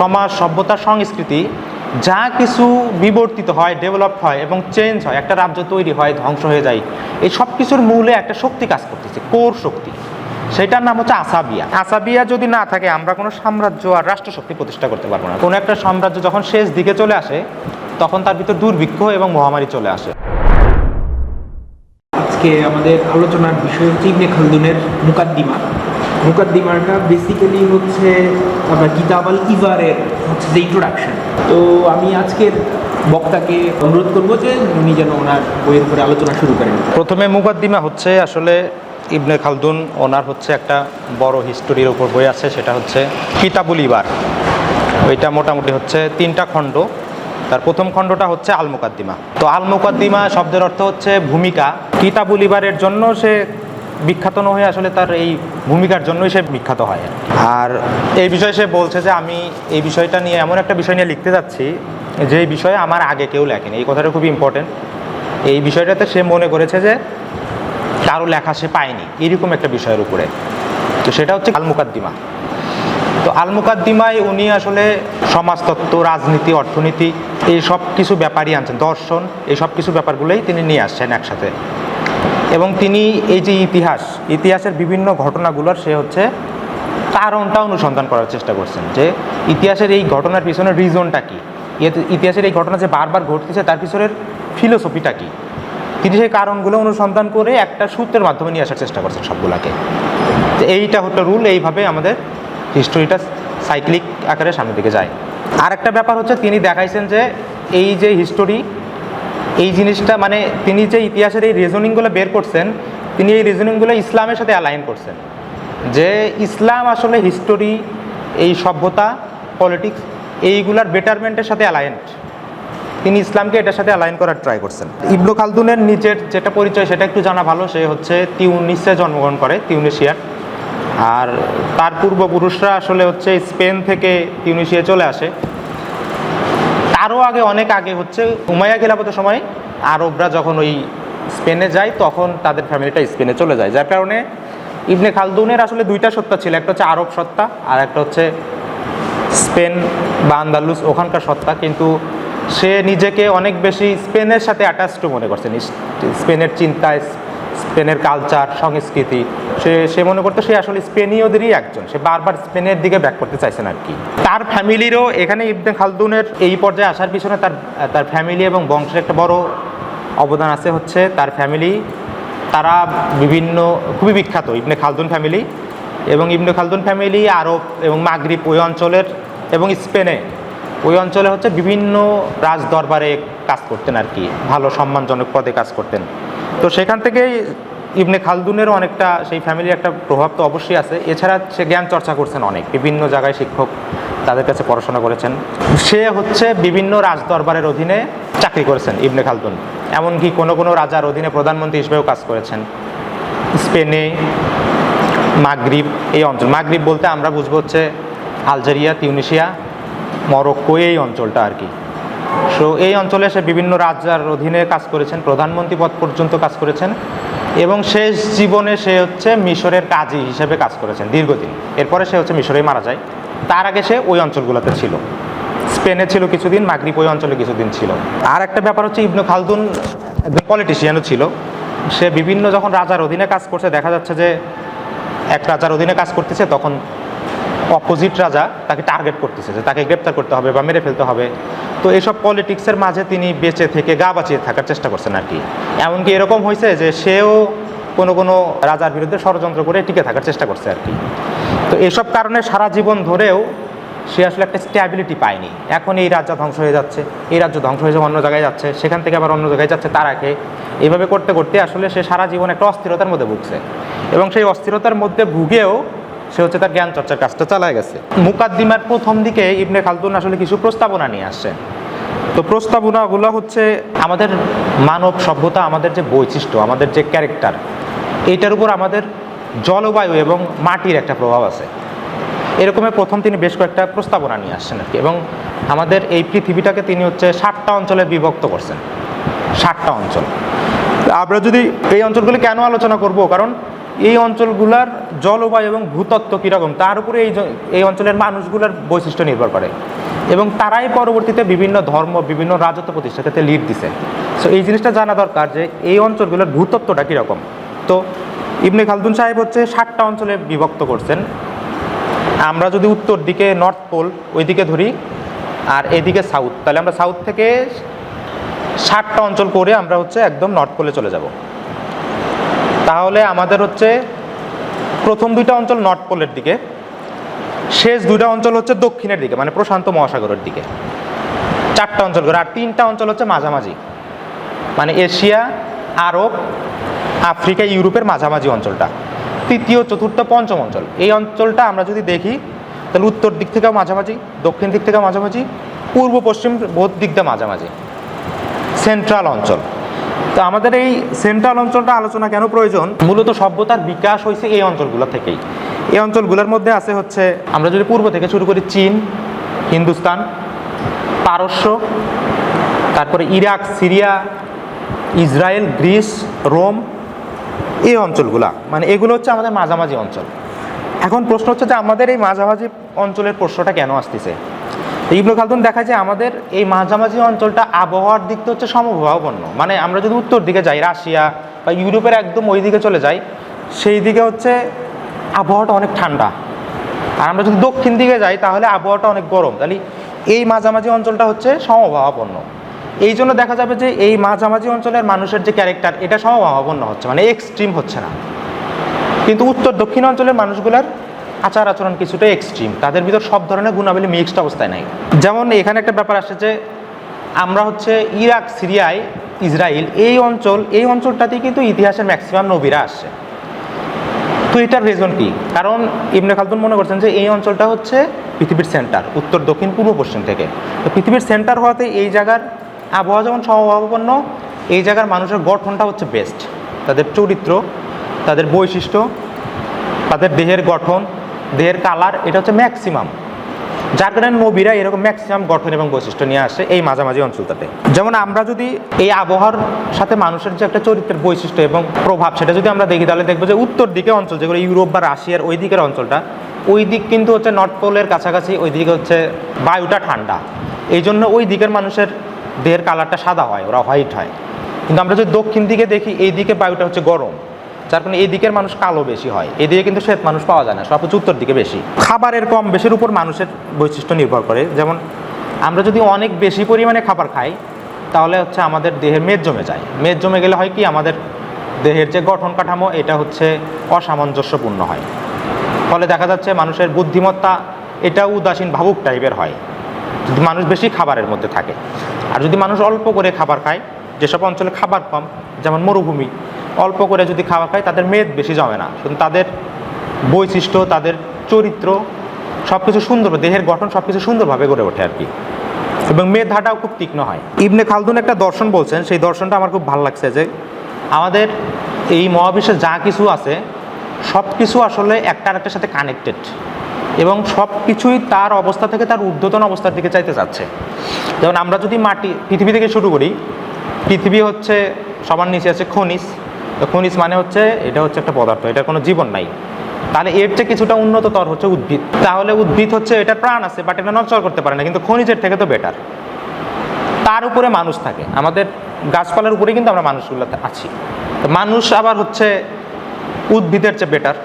সমাজ, সভ্যতা, সংস্কৃতি যা কিছু বিবর্তিত হয় ডেভেলপ হয় এবং চেঞ্জ হয়, একটা রাজ্য তৈরি হয়, ধ্বংস হয়ে যায়, এই সব কিছুর মূলে একটা শক্তি কাজ করতেছে, কোর শক্তি। সেটার নাম হচ্ছে আসাবিয়া। আসাবিয়া যদি না থাকে, আমরা কোনো সাম্রাজ্য আর রাষ্ট্রশক্তি প্রতিষ্ঠা করতে পারব না। কোনো একটা সাম্রাজ্য যখন শেষ দিকে চলে আসে, তখন তার ভিতর দুর্ভিক্ষ এবং মহামারী চলে আসে। আজকে আমাদের আলোচনার বিষয় হচ্ছে ইবনে খালদুনের মুকাদ্দিমা। মুকাদ্দিমাটা বেসিক্যালি হচ্ছে আপনার কিতাব আল ইভারের হচ্ছে যে ইন্ট্রোডাকশন তো আমি আজকের বক্তাকে অনুরোধ করব যে উনি যেন ওনার বইয়ের উপরে আলোচনা শুরু করেন। প্রথমে মুকদ্দিমা হচ্ছে আসলে ইবনে খালদুন, ওনার হচ্ছে একটা বড় হিস্টোরির উপর বই আছে, সেটা হচ্ছে কিতাবুল ইবার ওইটা মোটামুটি হচ্ছে তিনটা খণ্ড। তার প্রথম খণ্ডটা হচ্ছে আল মুকাদ্দিমা তো আল মুকাদ্দিমা শব্দের অর্থ হচ্ছে ভূমিকা। কিতাবুল ইবারের জন্য সে বিখ্যাত না হয়ে আসলে তার এই ভূমিকার জন্যই সে বিখ্যাত হয় আর এই বিষয়ে সে বলছে যে আমি এই বিষয়টা নিয়ে এমন একটা বিষয় নিয়ে লিখতে যাচ্ছি যে এই বিষয়ে আমার আগে কেউ লেখেনি। এই কথাটা খুবই ইম্পর্টেন্ট এই বিষয়টাতে সে মনে করেছে যে কারও লেখা সে পায়নি, এরকম একটা বিষয়ের উপরে। তো সেটা হচ্ছে আল মুকাদ্দিমা। তো আল মুকাদ্দিমায় উনি আসলে সমাজতত্ত্ব, রাজনীতি, অর্থনীতি, এই সব কিছু ব্যাপারই আনছেন। দর্শন, এই সব কিছু ব্যাপারগুলোই তিনি নিয়ে আসছেন একসাথে। এবং তিনি এই যে ইতিহাস, ইতিহাসের বিভিন্ন ঘটনাগুলোর সে হচ্ছে কারণটা অনুসন্ধান করার চেষ্টা করছেন যে ইতিহাসের এই ঘটনার পিছনের রিজনটা কী? ইতিহাসের এই ঘটনা যে বারবার ঘটতেছে, তার পিছনের ফিলোসফিটা কী? তিনি সেই কারণগুলো অনুসন্ধান করে একটা সূত্রের মাধ্যমে নিয়ে আসার চেষ্টা করছেন সবগুলাকে। তো এইটা হচ্ছে রুল এইভাবে আমাদের হিস্টোরিটা সাইক্লিক আকারে সামনের দিকে যায়। আর একটা ব্যাপার হচ্ছে তিনি দেখাইছেন যে এই যে হিস্টোরি এই জিনিসটা মানে তিনি যে ইতিহাসের এই রিজনিংগুলো বের করছেন, তিনি এই রিজনিংগুলো ইসলামের সাথে অ্যালাইন করছেন। যে ইসলাম আসলে হিস্টোরি এই সভ্যতা পলিটিক্স এইগুলার বেটারমেন্টের সাথে অ্যালায়েন্ট তিনি ইসলামকে এটার সাথে অ্যালাইন করার ট্রাই করছেন। ইবনু খালদুনের নিজের যেটা পরিচয়, সেটা একটু জানা ভালো, সে হচ্ছে তিউনিসে জন্মগ্রহণ করে, তিউনিশিয়ার। আর তার পূর্বপুরুষরা আসলে হচ্ছে স্পেন থেকে তিউনিশিয়া চলে আসে। তারও আগে, অনেক আগে হচ্ছে উমাইয়া খেলাফতের সময় আরবরা যখন ওই স্পেনে যায়, তখন তাদের ফ্যামিলিটা স্পেনে চলে যায়। যার কারণে ইবনে খালদুনের আসলে দুইটা সত্তা ছিল, একটা হচ্ছে আরব সত্তা আর একটা হচ্ছে স্পেন বা আন্দালুস ওখানকার সত্তা। কিন্তু সে নিজেকে অনেক বেশি স্পেনের সাথে অ্যাটাচড মনে করছেন ইস- স্পেনের চিন্তা স্পেনের কালচার, সংস্কৃতি, সে সে মনে করতো সে আসলে স্পেনীয়দেরই একজন। সে বারবার স্পেনের দিকে ব্যাক করতে চাইছেন আর কি। তার ফ্যামিলিরও এখানে ইবনে খালদুনের এই পর্যায়ে আসার পিছনে তার তার ফ্যামিলি এবং বংশের একটা বড় অবদান আছে হচ্ছে তার ফ্যামিলি। তারা বিভিন্ন, খুবই বিখ্যাত ইবনে খালদুন ফ্যামিলি এবং ইবনে খালদুন ফ্যামিলি আরব এবং মাগরিব ওই অঞ্চলের এবং স্পেনে ওই অঞ্চলে হচ্ছে বিভিন্ন রাজ দরবারে কাজ করতেন আর কি। ভালো সম্মানজনক পদে কাজ করতেন। তো সেখান থেকেই ইবনে খালদুনেরও অনেকটা সেই ফ্যামিলির একটা প্রভাব তো অবশ্যই আছে। এছাড়া সে জ্ঞান চর্চা করছেন অনেক, বিভিন্ন জায়গায় শিক্ষক তাদের কাছে পড়াশোনা করেছেন। সে হচ্ছে বিভিন্ন রাজ দরবারের অধীনে চাকরি করেছেন ইবনে খালদুন। এমনকি কোনো কোনো রাজার অধীনে প্রধানমন্ত্রী হিসেবেও কাজ করেছেন। স্পেনে, মাগরিব, এই অঞ্চল, মাগরিব বলতে আমরা বুঝব হচ্ছে আলজেরিয়া, তিউনিশিয়া, মরক্কো, এই অঞ্চলটা আর কি। সো এই অঞ্চলে সে বিভিন্ন রাজার অধীনে কাজ করেছেন, প্রধানমন্ত্রী পদ পর্যন্ত কাজ করেছেন এবং শেষ জীবনে সে হচ্ছে মিশরের কাজী হিসেবে কাজ করেছেন দীর্ঘদিন। এরপরে সে হচ্ছে মিশরেই মারা যায়। তার আগে সে ওই অঞ্চলগুলোতে ছিল। স্পেনে ছিল কিছুদিন, মাগরিব ওই অঞ্চলে কিছুদিন ছিল। আর একটা ব্যাপার হচ্ছে, ইবনু খালদুন একজন পলিটিশিয়ানও ছিল। সে বিভিন্ন যখন রাজার অধীনে কাজ করছে, দেখা যাচ্ছে যে এক রাজার অধীনে কাজ করতেছে, তখন অপোজিট রাজা তাকে টার্গেট করতেছে, যে তাকে গ্রেপ্তার করতে হবে বা মেরে ফেলতে হবে। তো এইসব পলিটিক্সের মাঝে তিনি বেঁচে থেকে গা বাঁচিয়ে থাকার চেষ্টা করছেন আর কি। এমনকি এরকম হয়েছে যে সেও কোনো কোনো রাজার বিরুদ্ধে ষড়যন্ত্র করে টিকে থাকার চেষ্টা করছে আর কি। তো এসব কারণে সারা জীবন ধরেও সে আসলে একটা স্ট্যাবিলিটি পায়নি। এখন এই রাজ্য ধ্বংস হয়ে যাচ্ছে, এই রাজ্য ধ্বংস হয়ে অন্য জায়গায় যাচ্ছে, সেখান থেকে আবার অন্য জায়গায় যাচ্ছে তার আগে। এইভাবে করতে করতে আসলে সে সারা জীবন একটা অস্থিরতার মধ্যে ভুগছে। এবং সেই অস্থিরতার মধ্যে ভুগেও সে হচ্ছে তার জ্ঞান চর্চার কাজটা চালায় গেছে। মুকাদ্দিমার প্রথম দিকে ইবনে খালদুন আসলে কিছু প্রস্তাবনা নিয়ে আসছেন। তো প্রস্তাবনাগুলো হচ্ছে আমাদের মানব সভ্যতা, আমাদের যে বৈশিষ্ট্য, আমাদের যে ক্যারেক্টার, এটার উপর আমাদের জলবায়ু এবং মাটির একটা প্রভাব আছে। এরকমের প্রথম তিনি বেশ কয়েকটা প্রস্তাবনা নিয়ে আসছেন আর কি এবং আমাদের এই পৃথিবীটাকে তিনি হচ্ছে ষাটটা অঞ্চলে বিভক্ত করছেন। ষাটটা অঞ্চল। আমরা যদি এই অঞ্চলগুলি কেন আলোচনা করব? কারণ এই অঞ্চলগুলার জলবায়ু এবং ভূতত্ত্ব কীরকম, তার উপরে এই এই অঞ্চলের মানুষগুলোর বৈশিষ্ট্য নির্ভর করে। এবং তারাই পরবর্তীতে বিভিন্ন ধর্ম, বিভিন্ন রাজত্ব প্রতিষ্ঠাতে লিড দিছে। সো এই জিনিসটা জানা দরকার যে এই অঞ্চলগুলোর ভূতত্ত্বটা কীরকম। তো, ইবনে খালদুন সাহেব হচ্ছে ষাটটা অঞ্চলে বিভক্ত করছেন। আমরা যদি উত্তর দিকে নর্থ পোল ওইদিকে ধরি, আর এদিকে সাউথ তাহলে আমরা সাউথ থেকে ষাটটা অঞ্চল করে আমরা হচ্ছে একদম নর্থ পোলে চলে যাব। তাহলে আমাদের হচ্ছে প্রথম দুইটা অঞ্চল নর্থ পোলের দিকে, শেষ দুইটা অঞ্চল হচ্ছে দক্ষিণের দিকে মানে প্রশান্ত মহাসাগরের দিকে। চারটা অঞ্চল করে, আর তিনটা অঞ্চল হচ্ছে মাঝামাঝি। মানে এশিয়া, আরব, আফ্রিকা, ইউরোপের মাঝামাঝি অঞ্চলটা। তৃতীয়, চতুর্থ, পঞ্চম অঞ্চল। এই অঞ্চলটা আমরা যদি দেখি, তাহলে উত্তর দিক থেকেও মাঝামাঝি, দক্ষিণ দিক থেকেও মাঝামাঝি পূর্ব পশ্চিম বোধ দিক দিয়ে মাঝামাঝি। সেন্ট্রাল অঞ্চল। তো আমাদের এই সেন্ট্রাল অঞ্চলটা আলোচনা কেন প্রয়োজন? মূলত সভ্যতার বিকাশ হয়েছে এই অঞ্চলগুলো থেকেই। এই অঞ্চলগুলোর মধ্যে আছে হচ্ছে আমরা যদি পূর্ব থেকে শুরু করি চীন হিন্দুস্তান পারস্য তারপরে Iraq Syria Israel Greece Rome এই অঞ্চলগুলা। মানে এগুলো হচ্ছে আমাদের মাঝামাঝি অঞ্চল। এখন প্রশ্ন হচ্ছে যে আমাদের এই মাঝামাঝি অঞ্চলের প্রশ্নটা কেন আসতেছে? ইবনু খালদুন দেখা যায় আমাদের এই মাঝামাঝি অঞ্চলটা আবহাওয়ার দিক হচ্ছে সমভাবাপন্ন। মানে আমরা যদি উত্তর দিকে যাই, রাশিয়া বা ইউরোপের একদম ওই দিকে চলে যাই, সেই দিকে হচ্ছে আবহাওয়াটা অনেক ঠান্ডা। আর আমরা যদি দক্ষিণ দিকে যাই, তাহলে আবহাওয়াটা অনেক গরম। তাহলে এই মাঝামাঝি অঞ্চলটা হচ্ছে সমভাবাপন্ন। এই জন্য দেখা যাবে যে এই মাঝামাঝি অঞ্চলের মানুষের যে ক্যারেক্টার এটা সমভাবাপন্ন হচ্ছে মানে এক্সট্রিম হচ্ছে না। কিন্তু উত্তর দক্ষিণ অঞ্চলের মানুষগুলোর আচার আচরণ কিছুটা এক্সট্রিম তাদের ভিতর সব ধরনের গুণাবলী মিক্সড অবস্থায় নাই। যেমন এখানে একটা ব্যাপার আসছে যে, আমরা হচ্ছে ইরাক, সিরিয়ায়, ইসরায়েল, এই অঞ্চল, এই অঞ্চলটাতেই কিন্তু ইতিহাসের ম্যাক্সিমাম নবীরা আসছে। তো এটার রিজন কি? কারণ ইবনে খালদুন মনে করছেন যে, এই অঞ্চলটা হচ্ছে পৃথিবীর সেন্টার উত্তর, দক্ষিণ, পূর্ব, পশ্চিম থেকে। তো পৃথিবীর সেন্টার হওয়াতে এই জায়গার আবহাওয়া যেমন সমভাবাপন্ন এই জায়গার মানুষের গঠনটা হচ্ছে বেস্ট তাদের চরিত্র, তাদের বৈশিষ্ট্য, তাদের দেহের গঠন দেহের কালার এটা হচ্ছে ম্যাক্সিমাম যার কারণে নবীরা এরকম ম্যাক্সিমাম গঠন এবং বৈশিষ্ট্য নিয়ে আসে এই মাঝামাঝি অঞ্চলটাতে। যেমন আমরা যদি এই আবহাওয়ার সাথে মানুষের যে একটা চরিত্রের বৈশিষ্ট্য এবং প্রভাব, সেটা যদি আমরা দেখি, তাহলে দেখব যে উত্তর দিকে অঞ্চল, যেগুলো ইউরোপ বা রাশিয়ার ওই দিকের অঞ্চলটা, ওই দিক কিন্তু হচ্ছে নর্থ পোলের কাছাকাছি, ওই দিকে হচ্ছে বায়ুটা ঠান্ডা। এই জন্য ওই দিকের মানুষের দেহের কালারটা সাদা হয়, ওরা হোয়াইট হয়। কিন্তু আমরা যদি দক্ষিণ দিকে দেখি, এই দিকে বায়ুটা হচ্ছে গরম। যার কারণে এই দিকের মানুষ কালো বেশি হয়। এদিকে কিন্তু শ্বেত মানুষ পাওয়া যায় না, সব উত্তর দিকে বেশি। খাবারের কম বেশির উপর মানুষের বৈশিষ্ট্য নির্ভর করে। যেমন আমরা যদি অনেক বেশি পরিমাণে খাবার খাই, তাহলে হচ্ছে আমাদের দেহের মেদ জমে যায়। মেদ জমে গেলে হয় কি? আমাদের দেহের যে গঠন কাঠামো, এটা হচ্ছে অসামঞ্জস্যপূর্ণ হয়। ফলে দেখা যাচ্ছে মানুষের বুদ্ধিমত্তা এটা উদাসীন ভাবুক টাইপের হয়। যদি মানুষ বেশি খাবারের মধ্যে থাকে। আর যদি মানুষ অল্প করে খাবার খায়, যেসব অঞ্চলে খাবার কম, যেমন মরুভূমি অল্প করে যদি খাবার খায়, তাদের মেদ বেশি জমে না। তাদের বৈশিষ্ট্য, তাদের চরিত্র সব কিছু সুন্দর, দেহের গঠন সব কিছু সুন্দরভাবে গড়ে ওঠে আর কি। এবং মেধাটাও খুব তীক্ষ্ণ হয়। ইবনে খালদুন একটা দর্শন বলছেন, সেই দর্শনটা আমার খুব ভালো লাগছে যে আমাদের এই মহাবিশ্বে যা কিছু আছে সব কিছু আসলে একটা আরেকটার সাথে কানেক্টেড এবং সব কিছুই তার অবস্থা থেকে তার ঊর্ধ্বতন অবস্থার দিকে চাইতে যাচ্ছে। যেমন আমরা যদি মাটি, পৃথিবী থেকে শুরু করি, পৃথিবী হচ্ছে, সবার নিচে আছে খনিজ খনিজ মানে হচ্ছে এটা হচ্ছে একটা পদার্থ, এটা কোনো জীবন নাই। তাহলে এর চেয়ে কিছুটা উন্নততর হচ্ছে উদ্ভিদ। তাহলে উদ্ভিদ হচ্ছে এটার প্রাণ আছে বাট এটা নচল করতে পারে না, কিন্তু খনিজের থেকে তো বেটার তার উপরে মানুষ থাকে। আমাদের গাছপালার উপরে কিন্তু আমরা মানুষগুলো আছি। মানুষ আবার হচ্ছে উদ্ভিদের চেয়ে বেটার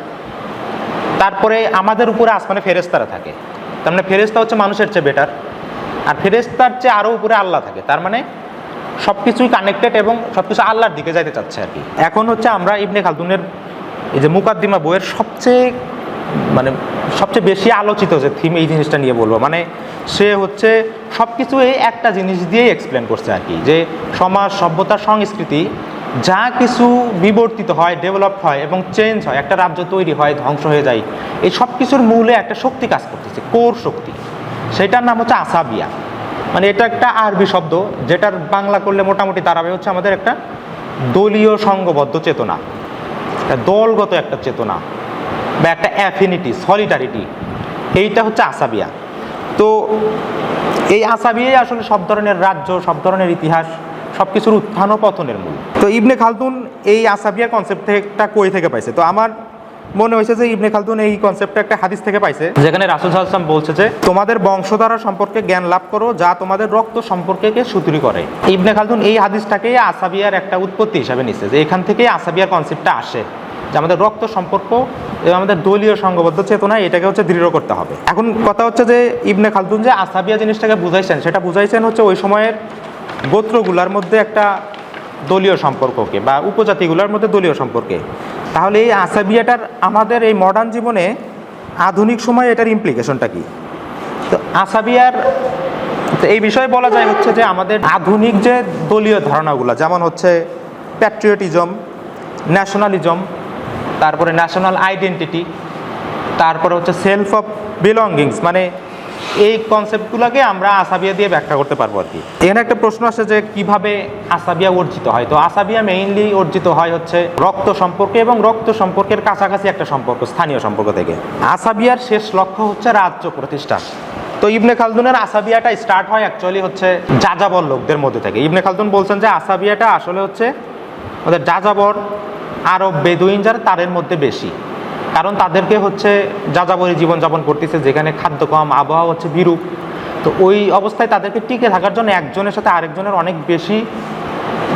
তারপরে আমাদের উপরে আসমানে ফেরেস্তারা থাকে। তার মানে ফেরেস্তা হচ্ছে মানুষের চেয়ে বেটার আর ফেরেস্তার চেয়ে আরও উপরে আল্লাহ থাকে। তার মানে সব কিছুই কানেক্টেড এবং সব কিছু আল্লাহর দিকে যাইতে চাচ্ছে আর কি। এখন হচ্ছে আমরা ইবনে খালদুনের এই যে মুকাদ্দিমা বইয়ের সবচেয়ে মানে সবচেয়ে বেশি আলোচিত যে থিম এই জিনিসটা নিয়ে বলব মানে সে হচ্ছে সব কিছু এই একটা জিনিস দিয়েই এক্সপ্লেন করছে আর কি, যে সমাজ সভ্যতার সংস্কৃতি যা কিছু বিবর্তিত হয় ডেভেলপ হয় এবং চেঞ্জ হয়, একটা রাজ্য তৈরি হয়, ধ্বংস হয়ে যায়, এই সব কিছুর মূলে একটা শক্তি কাজ করতেছে কোর শক্তি। সেটার নাম হচ্ছে আসাবিয়া। মানে এটা একটা আরবি শব্দ, যেটার বাংলা করলে মোটামুটি দাঁড়াবে হচ্ছে আমাদের একটা দলীয় সংঘবদ্ধ চেতনা, একটা দলগত একটা চেতনা বা একটা অ্যাফিনিটি সলিডারিটি এইটা হচ্ছে আসাবিয়া তো এই আসাবিয়াই আসলে সব ধরনের রাজ্য, সব ধরনের ইতিহাস সব কিছুর উত্থান ও পতনের মূল। তো ইবনে খালতুন এই আসাবিয়া কনসেপ্টটা কই থেকে পাইছে? তো আমার মনে হয়েছে যে ইবনে খালদুন এই কনসেপ্টটা একটা হাদিস থেকে পাইছে। যেখানে রাসুল সাল্লাম বলছে যে তোমাদের বংশধারা সম্পর্কে জ্ঞান লাভ করো যা তোমাদের রক্ত সম্পর্কে সুতুরি করে। ইবনে খালদুন এই হাদিসটাকে আসাবিয়ার একটা উৎপত্তি হিসাবে নিচ্ছে যে এখান থেকেই আসাবিয়ার কনসেপ্টটা আসে যে আমাদের রক্ত সম্পর্ক এবং আমাদের দলীয় সংঘবদ্ধ চেতনা এটাকে হচ্ছে দৃঢ় করতে হবে। এখন কথা হচ্ছে যে ইবনে খালদুন যে আসাবিয়া জিনিসটাকে বুঝাইছেন সেটা বুঝাইছেন হচ্ছে ওই সময়ের গোত্রগুলার মধ্যে একটা দলীয় সম্পর্ককে বা উপজাতিগুলোর মধ্যে দলীয় সম্পর্কে। তাহলে এই আসাবিয়াটার আমাদের এই মডার্ন জীবনে আধুনিক সময়ে এটার ইমপ্লিকেশনটা কি? তো আসাবিয়ার এই বিষয়ে বলা যায় হচ্ছে যে আমাদের আধুনিক যে দলীয় ধারণাগুলো, যেমন হচ্ছে প্যাট্রিয়টিজম ন্যাশনালিজম তারপরে ন্যাশনাল আইডেন্টিটি তারপরে হচ্ছে সেলফ অফ বিলঙ্গিংস মানে এই কনসেপ্টগুলোকে আমরা আসাবিয়া দিয়ে ব্যাখ্যা করতে পারব আর কি। এখানে একটা প্রশ্ন আসে যে কীভাবে আসাবিয়া অর্জিত হয়? তো আসাবিয়া মেইনলি অর্জিত হয় হচ্ছে রক্ত সম্পর্কে এবং রক্ত সম্পর্কের কাছাকাছি একটা সম্পর্ক, স্থানীয় সম্পর্ক থেকে। আসাবিয়ার শেষ লক্ষ্য হচ্ছে রাজ্য প্রতিষ্ঠা তো ইবনে খালদুনের আসাবিয়াটা স্টার্ট হয় অ্যাকচুয়ালি হচ্ছে যাযাবর লোকদের মধ্যে থেকে। ইবনে খালদুন বলছেন যে আসাবিয়াটা আসলে হচ্ছে ওদের যাযাবর আরব বেদুইন যারা তাদের মধ্যে বেশি। কারণ তাদেরকে হচ্ছে যাযাবরী জীবনযাপন করতেছে, যেখানে খাদ্য কম, আবহাওয়া হচ্ছে বিরূপ। তো ওই অবস্থায় তাদেরকে টিকে থাকার জন্য একজনের সাথে আরেকজনের অনেক বেশি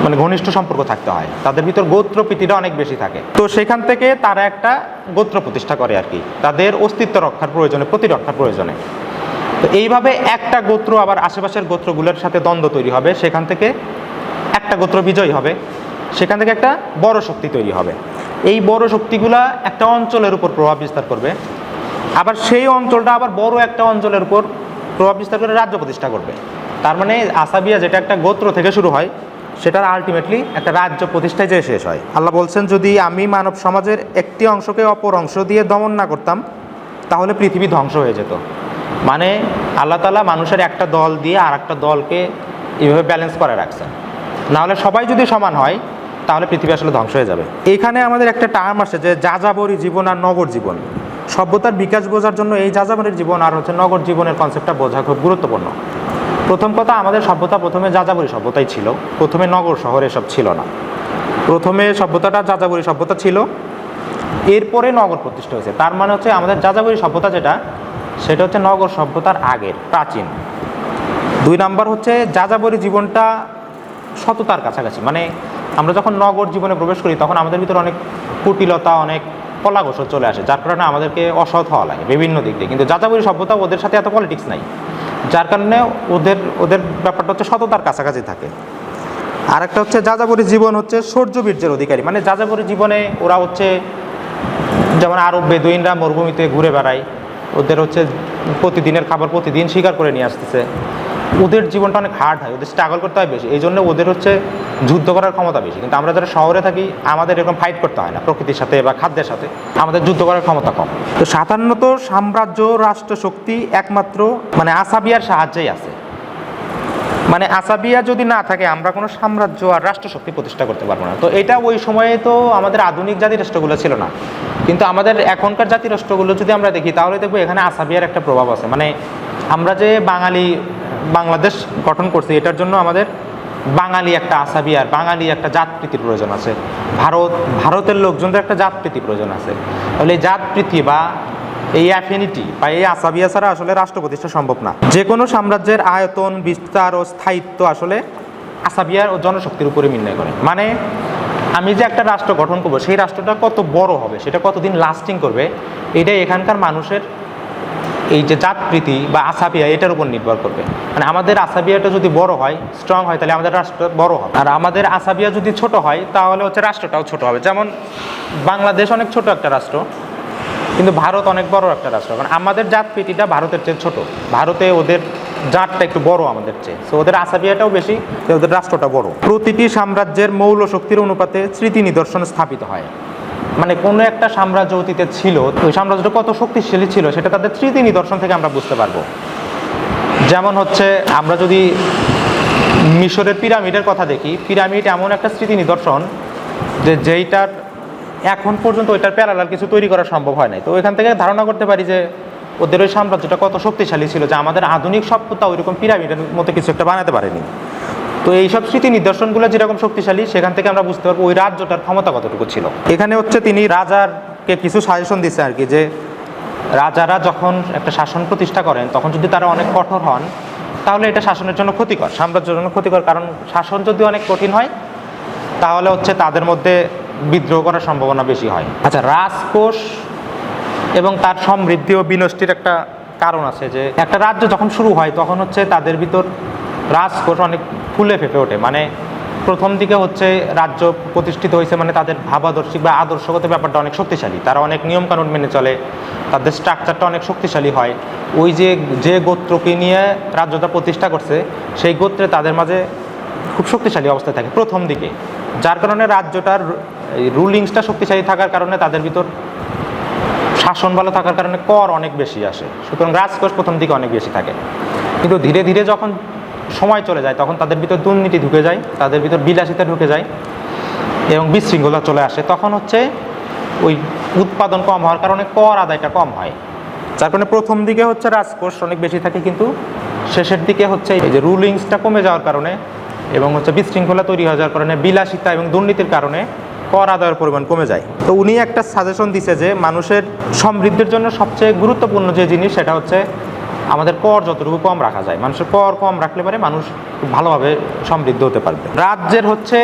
মানে ঘনিষ্ঠ সম্পর্ক থাকতে হয়। তাদের ভিতর গোত্রপ্রীতিটা অনেক বেশি থাকে। তো সেখান থেকে তারা একটা গোত্র প্রতিষ্ঠা করে আর কি। তাদের অস্তিত্ব রক্ষার প্রয়োজনে, প্রতিরক্ষার প্রয়োজনে। তো এইভাবে একটা গোত্র, আবার আশেপাশের গোত্রগুলোর সাথে দ্বন্দ্ব তৈরি হবে। সেখান থেকে একটা গোত্র বিজয়ী হবে। সেখান থেকে একটা বড় শক্তি তৈরি হবে। এই বড় শক্তিগুলা একটা অঞ্চলের উপর প্রভাব বিস্তার করবে। আবার সেই অঞ্চলটা আবার বড় একটা অঞ্চলের উপর প্রভাব বিস্তার করে রাজ্য প্রতিষ্ঠা করবে। তার মানে আসাবিয়া যেটা একটা গোত্র থেকে শুরু হয়, সেটার আলটিমেটলি একটা রাজ্য প্রতিষ্ঠায় যেয়ে শেষ হয়। আল্লাহ বলছেন, যদি আমি মানব সমাজের একটি অংশকে অপর অংশ দিয়ে দমন না করতাম, তাহলে পৃথিবী ধ্বংস হয়ে যেত। মানে আল্লাহ তালা মানুষের একটা দল দিয়ে আর একটা দলকে এইভাবে ব্যালেন্স করে রাখছেন। নাহলে সবাই যদি সমান হয় তাহলে পৃথিবী আসলে ধ্বংস হয়ে যাবে। এখানে আমাদের একটা টার্ম আসে যে যাযাবরী জীবন আর নগর জীবন। সভ্যতার বিকাশ বোঝার জন্য এই যাযাবরের জীবন আর হচ্ছে নগর জীবনের কনসেপ্টটা বোঝা খুব গুরুত্বপূর্ণ। প্রথম কথা, আমাদের সভ্যতা প্রথমে যাযাবরী সভ্যতাই ছিল। প্রথমে নগর শহর এসব ছিল না। প্রথমে সভ্যতাটা যাযাবরী সভ্যতা ছিল। এরপরে নগর প্রতিষ্ঠা হয়েছে। তার মানে হচ্ছে আমাদের যাযাবরী সভ্যতা যেটা, সেটা হচ্ছে নগর সভ্যতার আগের, প্রাচীন। দুই নাম্বার হচ্ছে যাযাবরী জীবনটা সততার কাছাকাছি। মানে আমরা যখন নগর জীবনে প্রবেশ করি, তখন আমাদের ভিতরে অনেক কুটিলতা, অনেক কলাকৌশল চলে আসে, যার কারণে আমাদেরকে অসৎ হওয়া লাগে বিভিন্ন দিক দিয়ে। কিন্তু যাযাবরী সভ্যতা ওদের সাথে এত পলিটিক্স নাই। যার কারণে ওদের ওদের ব্যাপারটা হচ্ছে সততার কাছাকাছি থাকে। আর একটা হচ্ছে যাযাবরী জীবন হচ্ছে সৌর্য বীর্যের অধিকারী। মানে যাযাবরী জীবনে ওরা হচ্ছে, যেমন আরব বেদুইনরা মরুভূমিতে ঘুরে বেড়ায়, ওদের হচ্ছে প্রতিদিনের খাবার প্রতিদিন শিকার করে নিয়ে আসতেছে। ওদের জীবনটা অনেক হার্ড হয়, ওদের স্ট্রাগল করতে হয় বেশি। এই জন্য ওদের হচ্ছে যুদ্ধ করার ক্ষমতা বেশি। কিন্তু আমরা যারা শহরে থাকি, আমাদের এরকম ফাইট করতে হয় না, প্রকৃতির সাথে বা খাদ্যের সাথে। আমাদের যুদ্ধ করার ক্ষমতা কম। তো সাধারণত সাম্রাজ্য রাষ্ট্র শক্তি একমাত্র মানে আসাবিয়ার সাহায্যেই আছে। মানে আসাবিয়া যদি না থাকে, আমরা কোনো সাম্রাজ্য আর রাষ্ট্রশক্তি প্রতিষ্ঠা করতে পারব না। তো এটা ওই সময়ে তো আমাদের আধুনিক জাতি রাষ্ট্রগুলো ছিল না। কিন্তু আমাদের এখনকার জাতি রাষ্ট্রগুলো যদি আমরা দেখি, তাহলে দেখব এখানে আসাবিয়ার একটা প্রভাব আছে। মানে আমরা যে বাঙালি বাংলাদেশ গঠন করছি, এটার জন্য আমাদের বাঙালি একটা আসাবি আর বাঙালি একটা জাতপ্রীতির প্রয়োজন আছে। ভারত, ভারতের লোকজনদের একটা জাতপ্রীতি প্রয়োজন আছে। তাহলে এই জাতপ্রীতি বা এই অ্যাফিনিটি বা এই আসাবিয়া ছাড়া আসলে রাষ্ট্র প্রতিষ্ঠা সম্ভব না। যে কোনো সাম্রাজ্যের আয়তন, বিস্তার ও স্থায়িত্ব আসলে আসাবিয়ার ও জনশক্তির উপরে নির্ণয় করে। মানে আমি যে একটা রাষ্ট্র গঠন করব, সেই রাষ্ট্রটা কত বড় হবে, সেটা কতদিন লাস্টিং করবে, এটাই এখানকার মানুষের এই যে জাতপ্রীতি বা আসাবিয়া এটার উপর নির্ভর করবে। মানে আমাদের আসাবিয়াটা যদি বড় হয় স্ট্রং হয়, তাহলে আমাদের রাষ্ট্র বড় হবে। আর আমাদের আসাবিয়া যদি ছোট হয়, তাহলে হচ্ছে রাষ্ট্রটাও ছোট হবে। যেমন বাংলাদেশ অনেক ছোট একটা রাষ্ট্র, কিন্তু ভারত অনেক বড় একটা রাষ্ট্র। কারণ আমাদের জাতপ্রীতিটা ভারতের চেয়ে ছোট। ভারতে ওদের জাতটা একটু বড় আমাদের চেয়ে। তো ওদের আসাবিয়াটাও বেশি ওদের রাষ্ট্রটা বড়। প্রতিটি সাম্রাজ্যের মৌল শক্তির অনুপাতে স্মৃতি নিদর্শন স্থাপিত হয়। মানে কোনো একটা সাম্রাজ্য অতীতে ছিল ওই সাম্রাজ্যটা কত শক্তিশালী ছিল সেটা তাদের স্মৃতি নিদর্শন থেকে আমরা বুঝতে পারব। যেমন হচ্ছে আমরা যদি মিশরের পিরামিডের কথা দেখি, পিরামিড এমন একটা স্মৃতি নিদর্শন যে যেইটার এখন পর্যন্ত ওইটার প্যারালাল কিছু তৈরি করা সম্ভব হয় নাই। তো এখান থেকে ধারণা করতে পারি যে ওদের ওই সাম্রাজ্যটা কত শক্তিশালী ছিল, যে আমাদের আধুনিক সভ্যতা ওইরকম পিরামিডের মতো কিছু একটা বানাতে পারেনি। তো তো এইসব স্মৃতি নিদর্শনগুলো যেরকম শক্তিশালী, সেখান থেকে আমরা বুঝতে পারব ওই রাজ্যটার ক্ষমতা কতটুকু ছিল। এখানে হচ্ছে তিনি রাজারকে কিছু সাজেশন দিচ্ছে আর কি, যে রাজারা যখন একটা শাসন প্রতিষ্ঠা করেন, তখন যদি তারা অনেক কঠোর হন, তাহলে এটা শাসনের জন্য ক্ষতিকর, সাম্রাজ্যের জন্য ক্ষতিকর। কারণ শাসন যদি অনেক কঠিন হয়, তাহলে হচ্ছে তাদের মধ্যে বিদ্রোহ করার সম্ভাবনা বেশি হয়। আচ্ছা রাজকোষ এবং তার সমৃদ্ধি ও বিনষ্টির একটা কারণ আছে যে, একটা রাজ্য যখন শুরু হয়, তখন হচ্ছে তাদের ভিতর রাজকোষ অনেক ফুলে ফেঁপে ওঠে। মানে প্রথম দিকে হচ্ছে রাজ্য প্রতিষ্ঠিত হয়েছে মানে তাদের ভাবাদর্শিক বা আদর্শগত ব্যাপারটা অনেক শক্তিশালী। তারা অনেক নিয়মকানুন মেনে চলে, তাদের স্ট্রাকচারটা অনেক শক্তিশালী হয়। ওই যে যে গোত্রকে নিয়ে রাজ্যটা প্রতিষ্ঠা করছে, সেই গোত্রে তাদের মাঝে খুব শক্তিশালী অবস্থায় থাকে প্রথম দিকে। যার কারণে রাজ্যটার রুলিংসটা শক্তিশালী থাকার কারণে তাদের ভিতর শাসন ভালো থাকার কারণে কর অনেক বেশি আসে। সুতরাং রাজকোষ প্রথম দিকে অনেক বেশি থাকে। কিন্তু ধীরে ধীরে যখন সময় চলে যায়, তখন তাদের ভিতর দুর্নীতি ঢুকে যায়, তাদের ভিতর বিলাসিতা ঢুকে যায় এবং বিশৃঙ্খলা চলে আসে। তখন হচ্ছে ওই উৎপাদন কম হওয়ার কারণে কর আদায়টা কম হয়। যার কারণে প্রথম দিকে হচ্ছে রাজকোষ অনেক বেশি থাকে, কিন্তু শেষের দিকে হচ্ছে এই যে রুলিংসটা কমে যাওয়ার কারণে এবং হচ্ছে বিশৃঙ্খলা তৈরি হয়ে যাওয়ার কারণে বিলাসিতা এবং দুর্নীতির কারণে কর আদায়ের পরিমাণ কমে যায়। তো উনি একটা সাজেশন দিছে যে মানুষের সমৃদ্ধির জন্য সবচেয়ে গুরুত্বপূর্ণ যে জিনিস সেটা হচ্ছে আমাদের কর যতটুকু কম রাখা যায়। মানুষের কর কম রাখলে পারে মানুষ ভালোভাবে সমৃদ্ধ হতে পারবে। রাজ্যের হচ্ছে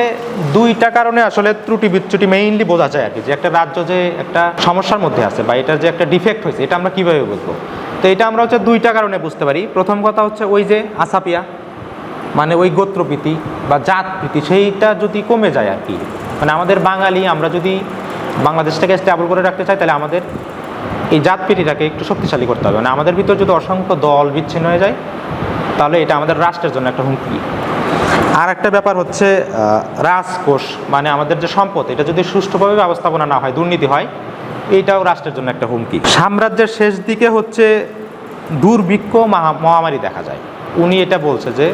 দুইটা কারণে আসলে ত্রুটি বিচ্যুটি মেইনলি বোঝা যায় আর কি। যে একটা রাজ্য যে একটা সমস্যার মধ্যে আছে বা এটার যে একটা ডিফেক্ট হয়েছে, এটা আমরা কীভাবে বুঝব? তো এটা আমরা হচ্ছে দুইটা কারণে বুঝতে পারি। প্রথম কথা হচ্ছে ওই যে আসাপিয়া মানে ওই গোত্রপ্রীতি বা জাতপ্রীতি, সেইটা যদি কমে যায় আর কি। মানে আমাদের বাঙালি, আমরা যদি বাংলাদেশটাকে স্টেবল করে রাখতে চাই, তাহলে আমাদের এই জাতপ্রীতিটাকে একটু শক্তিশালী করতে হবে। মানে আমাদের ভিতর যদি অসংখ্য দল বিচ্ছিন্ন হয়ে যায়, তাহলে এটা আমাদের রাষ্ট্রের জন্য একটা হুমকি। আর একটা ব্যাপার হচ্ছে রাজকোষ মানে আমাদের যে সম্পদ, এটা যদি সুষ্ঠুভাবে ব্যবস্থাপনা না হয়, দুর্নীতি হয়, এইটাও রাষ্ট্রের জন্য একটা হুমকি। সাম্রাজ্যের শেষ দিকে হচ্ছে দুর্ভিক্ষ মহা- মহামারী দেখা যায়। উনি এটা বলছে যে,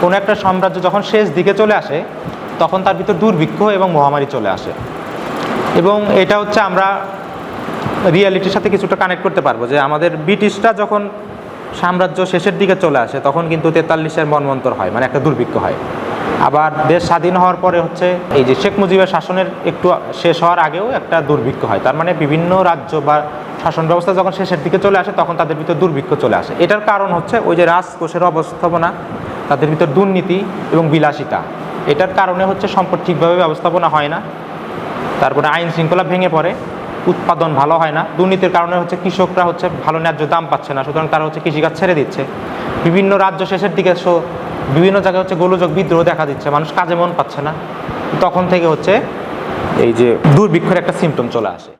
কোনো একটা সাম্রাজ্য যখন শেষ দিকে চলে আসে, তখন তার ভিতর দুর্ভিক্ষ এবং মহামারী চলে আসে। এবং এটা হচ্ছে আমরা রিয়ালিটির সাথে কিছুটা কানেক্ট করতে পারব, যে আমাদের ব্রিটিশরা যখন সাম্রাজ্য শেষের দিকে চলে আসে, তখন কিন্তু তেতাল্লিশের মনমন্তর হয় মানে একটা দুর্ভিক্ষ হয়। আবার দেশ স্বাধীন হওয়ার পরে হচ্ছে, এই যে শেখ মুজিবের শাসনের একটু শেষ হওয়ার আগেও একটা দুর্ভিক্ষ হয়, তার মানে বিভিন্ন রাজ্য বা শাসন ব্যবস্থা যখন শেষের দিকে চলে আসে, তখন তাদের ভিতর দুর্ভিক্ষ চলে আসে। এটার কারণ হচ্ছে, ওই যে রাজকোষের অবস্থাপনা, তাদের ভিতর দুর্নীতি এবং বিলাসিতা, এটার কারণে হচ্ছে সম্পদ ঠিকভাবে ব্যবস্থাপনা হয় না, তারপরে আইন শৃঙ্খলা ভেঙে পড়ে উৎপাদন ভালো হয় না। দুর্নীতির কারণে হচ্ছে কৃষকরা হচ্ছে ভালো ন্যায্য দাম পাচ্ছে না। সুতরাং তারা হচ্ছে কৃষিকাজ ছেড়ে দিচ্ছে। বিভিন্ন রাজ্য শেষের দিকে বিভিন্ন জায়গায় হচ্ছে গোলযোগ বিদ্রোহ দেখা দিচ্ছে। মানুষ কাজে মন পাচ্ছে না। তখন থেকে হচ্ছে এই যে দুর্ভিক্ষের একটা সিমটম চলে আসে।